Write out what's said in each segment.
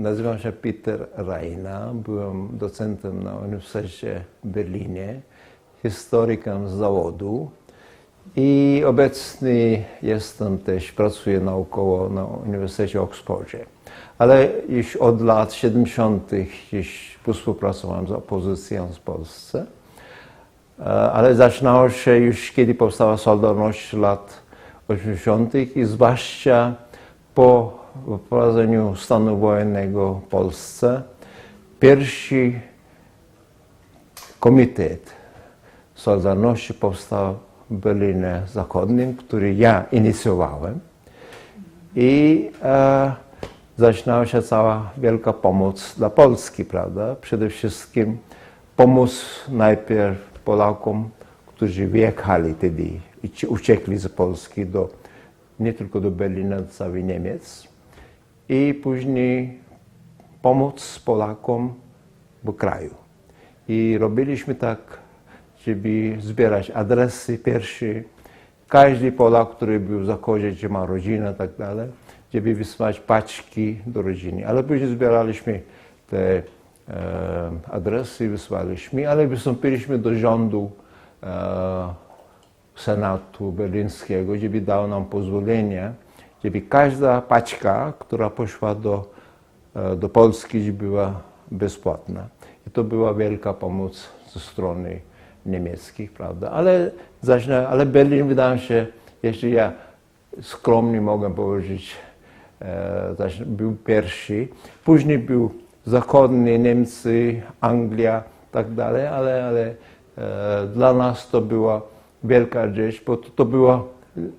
Nazywam się Peter Reina, byłem docentem na Uniwersytecie w Berlinie, historykiem z zawodu i obecnie jestem też, pracuję naukowo na Uniwersytecie w Oxfordzie. Ale już od lat 70. już współpracowałem z opozycją w Polsce. E, ale zaczynało się już, kiedy powstała Solidarność lat 80. i zwłaszcza po wprowadzeniu stanu wojennego w Polsce. Pierwszy komitet Solidarności powstał w Berlinie Zachodnim, który ja inicjowałem. I e, zaczynała się cała wielka pomoc dla Polski, prawda? Przede wszystkim pomóc najpierw Polakom, którzy wyjechali wtedy i ci- uciekli z Polski do, nie tylko do Berlina, do całej Niemiec. I później pomóc Polakom w kraju. I robiliśmy tak, żeby zbierać adresy pierwsze. Każdy Polak, który był w Zachodzie, gdzie ma rodzinę i tak dalej, żeby wysłać paczki do rodziny. Ale później zbieraliśmy te e, adresy, wysłaliśmy, ale wystąpiliśmy do rządu e, Senatu Berlińskiego, żeby dał nam pozwolenie, żeby każda paczka, która poszła do, e, do Polski, była bezpłatna. I to była wielka pomoc ze strony niemieckich, prawda? Ale, ale Berlin, wydaje się, jeśli ja skromnie mogę powiedzieć, e, był pierwszy. Później był zachodni, Niemcy, Anglia, tak dalej, ale, ale e, dla nas to była wielka rzecz, bo to, to była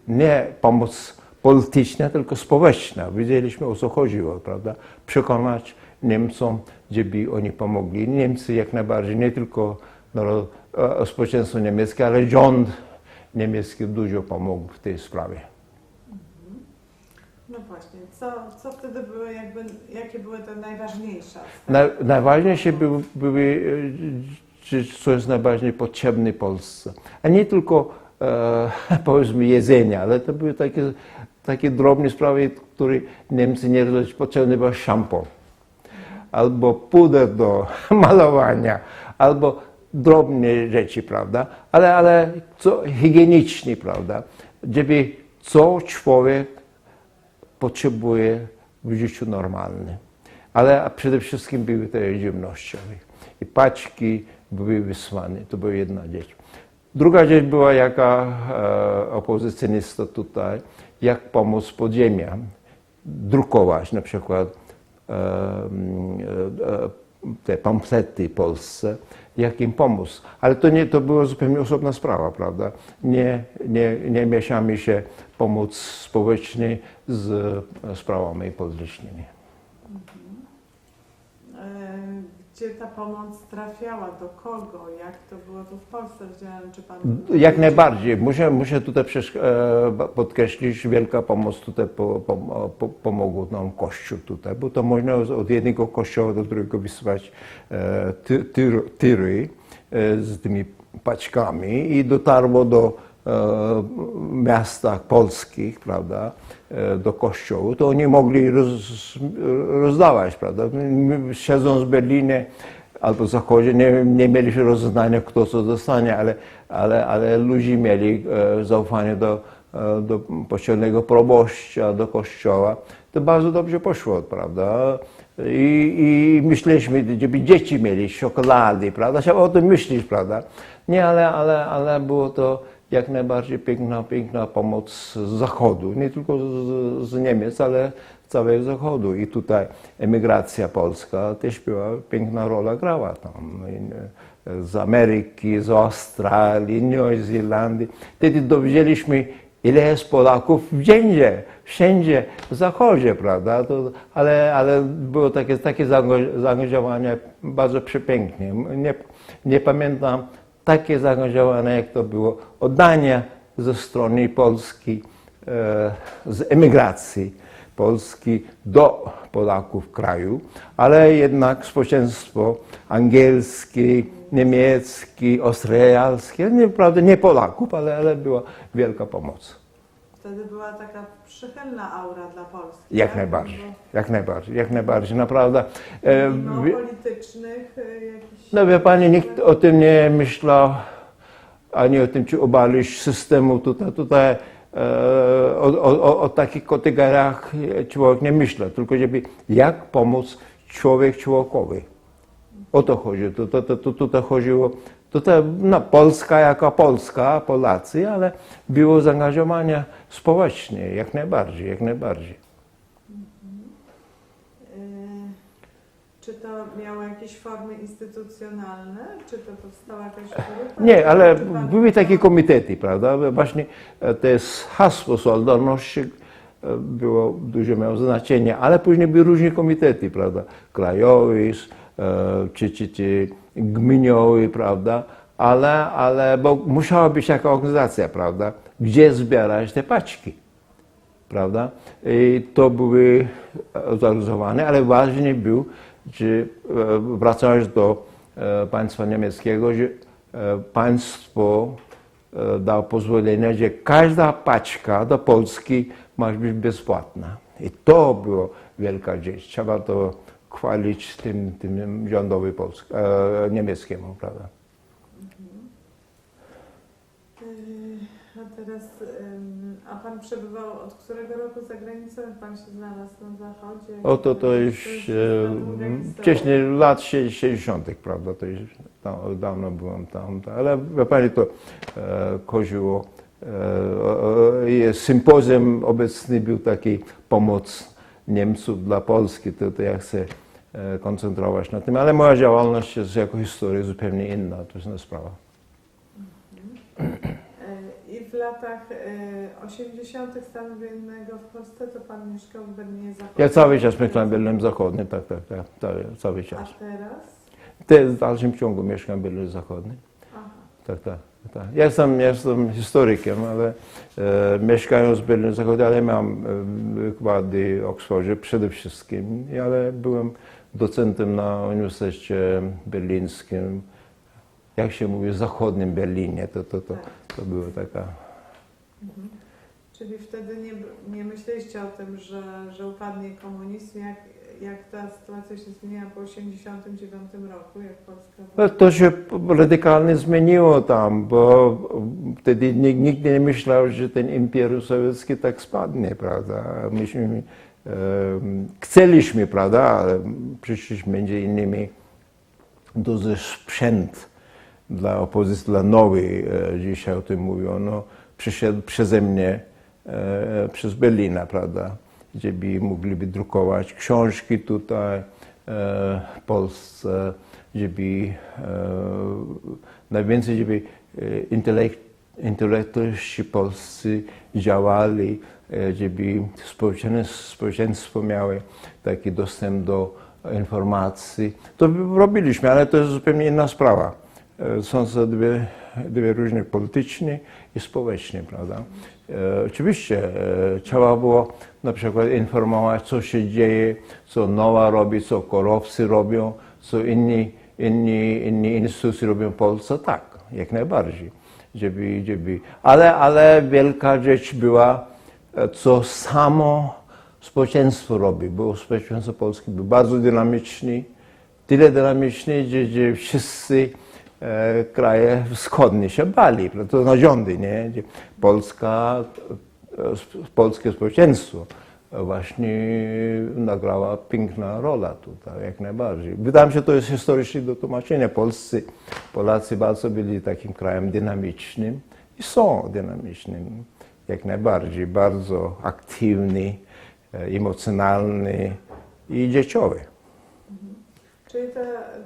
nie pomoc polityczna, tylko społeczna. Wiedzieliśmy o co chodziło, prawda? Przekonać Niemcom, żeby oni pomogli. Niemcy jak najbardziej, nie tylko narod, e, społeczeństwo niemieckie, ale rząd niemiecki dużo pomógł w tej sprawie. No właśnie, co, co wtedy były jakby, jakie były te najważniejsze? Na, najważniejsze były, były e, czy co jest najbardziej potrzebne Polsce. A nie tylko e, powiedzmy jedzenia, ale to były takie, takie drobne sprawy, które Niemcy nie rozumieli. Potrzebny był szampon, albo puder do malowania, albo drobne rzeczy, prawda? Ale, ale co higienicznie, prawda? Żeby co człowiek potrzebuje w życiu normalnym. Ale przede wszystkim były te żywnościowe. I paczki były wysłane. To była jedna rzecz. Druga rzecz była, jaka e, opozycjonista tutaj, jak pomóc podziemiam. Drukować na przykład e, e, te pamflety Polsce, jak im pomóc. Ale to, nie, to była zupełnie osobna sprawa, prawda? Nie, nie, nie mieszamy się pomoc społecznej z sprawami politycznymi. Gdzie ta pomoc trafiała, do kogo, jak to było tu w Polsce? Czy pan... Jak najbardziej. Muszę, muszę tutaj e, podkreślić, wielka pomoc tutaj po, po, po, pomogł nam Kościół tutaj, bo to można od jednego kościoła do drugiego wysyłać e, ty, tyr, tyry e, z tymi paczkami i dotarło do miastach polskich, prawda, e, do kościołów, to oni mogli roz, rozdawać, prawda. Siedząc w Berlinie albo w Zachodzie, nie, nie mieliśmy rozeznania, kto co dostanie, ale, ale, ale ludzie mieli e, zaufanie do, e, do pościelnego proboszcza, do kościoła. To bardzo dobrze poszło, prawda. I, i myśleliśmy, żeby dzieci mieli czekolady, prawda? Trzeba o tym myśleć, prawda? Nie, ale, ale, ale było to jak najbardziej piękna, piękna pomoc z Zachodu, nie tylko z, z Niemiec, ale całego Zachodu. I tutaj emigracja polska też była, piękna rola grała tam. E, Z Ameryki, z Australii, Nowej Zelandii. Wtedy dowiedzieliśmy, ile jest Polaków wszędzie, wszędzie w Zachodzie, prawda? To, ale, ale było takie, takie zaangaż- zaangażowanie bardzo przepięknie. Nie, nie pamiętam takie zaangażowanie, jak to było oddanie ze strony Polski, e, z emigracji Polski do Polaków w kraju, ale jednak społeczeństwo angielskie, niemieckie, austriackie, naprawdę nie Polaków, ale, ale była wielka pomoc. To wtedy była taka przychylna aura dla Polski. Jak tak? najbardziej, Bo jak najbardziej, jak najbardziej, naprawdę. E, Mimo politycznych y, jakichś... no wie Pani, nikt o tym nie myślał, ani o tym, czy obalić systemu tutaj, tutaj e, o, o, o, takich kategoriach człowiek nie myślał, tylko żeby jak pomóc człowiek człowiekowi. O to chodzi. To, to, to, to, tutaj chodziło, tutaj no, Polska jako Polska, Polacy, ale było zaangażowanie społeczne, jak najbardziej, jak najbardziej. Y, Czy to miało jakieś formy instytucjonalne? Czy to powstała jakaś grupa? Nie, ale były takie komitety, prawda? Właśnie e, to jest hasło Solidarności e, było duże miało znaczenie, ale później były różne komitety, prawda? Krajowy, e, czy, czy, czy gminiowy, prawda? Ale, ale bo musiała być jaka organizacja, prawda? Gdzie zbierać te paczki, prawda? I to były zorganizowane, ale ważny był, że e, wracając do e, państwa niemieckiego, że e, państwo dało pozwolenie, że każda paczka do Polski ma być bezpłatna. I to było wielka rzecz. Trzeba to chwalić tym, tym rządowi polsk, e, niemieckiemu, prawda? Y, A teraz, ym, a pan przebywał od którego roku za granicą? Jak pan się znalazł na zachodzie? Oto to już e, wcześniej lat 60., prawda, to już da, dawno byłem tam, ale wie pani to e, chodziło, e, e, jest sympozjum obecny był taki pomoc Niemców dla Polski, to, to ja chcę e, koncentrować na tym, ale moja działalność jest jako historia zupełnie inna, to jest inna sprawa. Y, I w latach y, 80. stanu wojennego w Polsce to pan mieszkał w Berlinie Zachodnim. Ja cały czas mieszkam w Berlinie Zachodnim, tak, tak, tak, cały, cały A czas. teraz? Te, w dalszym ciągu mieszkam w Berlinie Zachodnim. Aha. Tak, tak. Tak. Ja jestem, ja jestem historykiem, ale e, mieszkając w Berlinie Zachodnim, e, wykłady w Oksfordzie przede wszystkim, ale byłem docentem na Uniwersytecie Berlińskim, jak się mówi, w zachodnim Berlinie. To, to, to, to była taka... Mhm. Czyli wtedy nie, nie myśleliście o tym, że, że upadnie komunizm, jak, jak ta sytuacja się zmieniła po 1989 roku, jak Polska... No, To się radykalnie zmieniło tam, bo wtedy nikt, nie myślał, że ten Imperium Sowieckie tak spadnie, prawda? Myśmy e, chcieliśmy, prawda, ale przyszliśmy między innymi duży sprzęt dla opozycji, dla nowej, e, dzisiaj o tym mówiono, przyszedł przeze mnie, e, przez Berlina, prawda, żeby mogliby drukować książki tutaj e, w Polsce, żeby e, najwięcej, żeby e, intelekt, intelektualiści polscy działali, żeby społeczeństwo, społeczeństwo miało taki dostęp do informacji. To robiliśmy, ale to jest zupełnie inna sprawa. Są to dwie, dwie różne polityczne i społeczne, prawda? E, Oczywiście e, trzeba było na przykład informować, co się dzieje, co Nowa robi, co Korowcy robią, co inni, inni, inni instytucje robią w Polsce, tak, jak najbardziej. Żeby, żeby. Ale, ale wielka rzecz była, e, co samo społeczeństwo robi, bo społeczeństwo polskie było bardzo dynamiczne, tyle dynamiczne, że, że wszyscy kraje wschodnie się bali, to narządy, nie? Polska, e, polskie społeczeństwo właśnie nagrała piękna rola tutaj, jak najbardziej. Wydaje mi się, to jest historycznie do tłumaczenia. Polscy, Polacy bardzo byli takim krajem dynamicznym i są dynamicznym, jak najbardziej, bardzo aktywny, e, emocjonalny i dzieciowy. Czyli ta,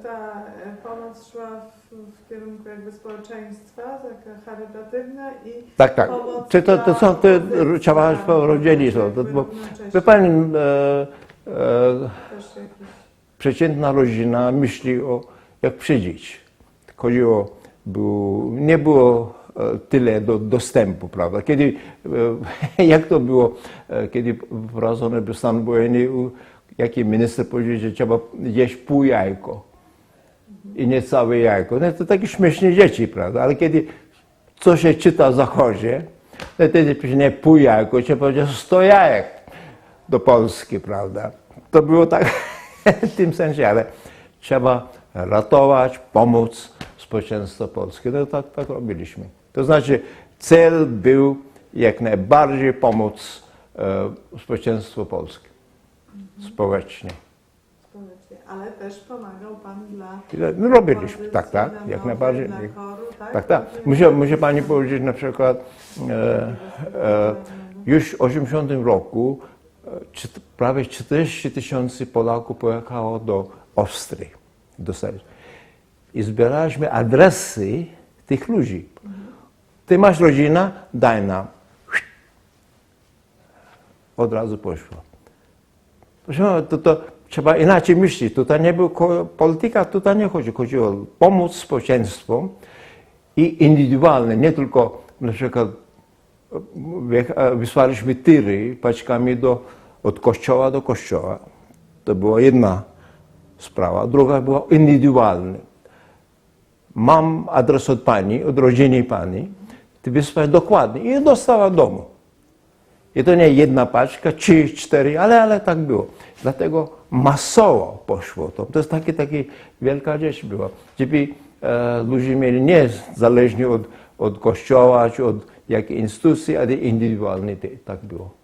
ta e, pomoc szła w, w kierunku jakby społeczeństwa, taka charytatywna i Tak, tak. pomoc Czy to, to dla są te, opozycji, trzeba tak, rodzieli, to, jakby to, bo, wie pani, e, e, też jakiś- przeciętna rodzina myśli o jak przeżyć. Chodziło, był, nie było e, tyle do, dostępu, prawda? Kiedy, e, jak to było, e, kiedy wprowadzony był stan wojenny, u- jaki minister powiedział, że trzeba jeść pół jajko i nie całe jajko. No to takie śmieszne dzieci, prawda? Ale kiedy co się czyta w Zachodzie, Wtedy przecież nie pół jajko, czy powiedział 100 jajek do Polski, prawda? To było tak w tym sensie, ale trzeba ratować, pomóc społeczeństwo polskie. No tak, tak robiliśmy. To znaczy cel był jak najbardziej pomóc e, społeczeństwu polskie społecznie. Społecznie. Ale też pomagał Pan dla No, robiliśmy, tak, tak, jak najbardziej. Dla tak? Tak, tak. Muszę, muszę Pani powiedzieć na przykład, e, e, już w 80 roku e, czy, prawie 40 tysięcy Polaków pojechało do Austrii, do Serbii. I zbieraliśmy adresy tych ludzi. Ty masz rodzinę, daj nam. Od razu poszło. Proszę to, to trzeba inaczej myśleć. Tutaj nie był polityka, tutaj nie chodzi. Chodzi o pomoc społeczeństwu i indywidualne, nie tylko na przykład e, wysłaliśmy tiry paczkami do, od kościoła do kościoła. To była jedna sprawa. Druga była indywidualna. Mam adres od pani, od rodziny pani. Ty wysłałeś dokładnie i dostała domu. I to nie jedna paczka, trzy, cztery, ale, ale tak było. Dlatego masowo poszło to. To jest takie, takie wielka rzecz była. Żeby e, ludzie mieli nie zależnie od, od kościoła czy od jakiej instytucji, ale indywidualnie tak było.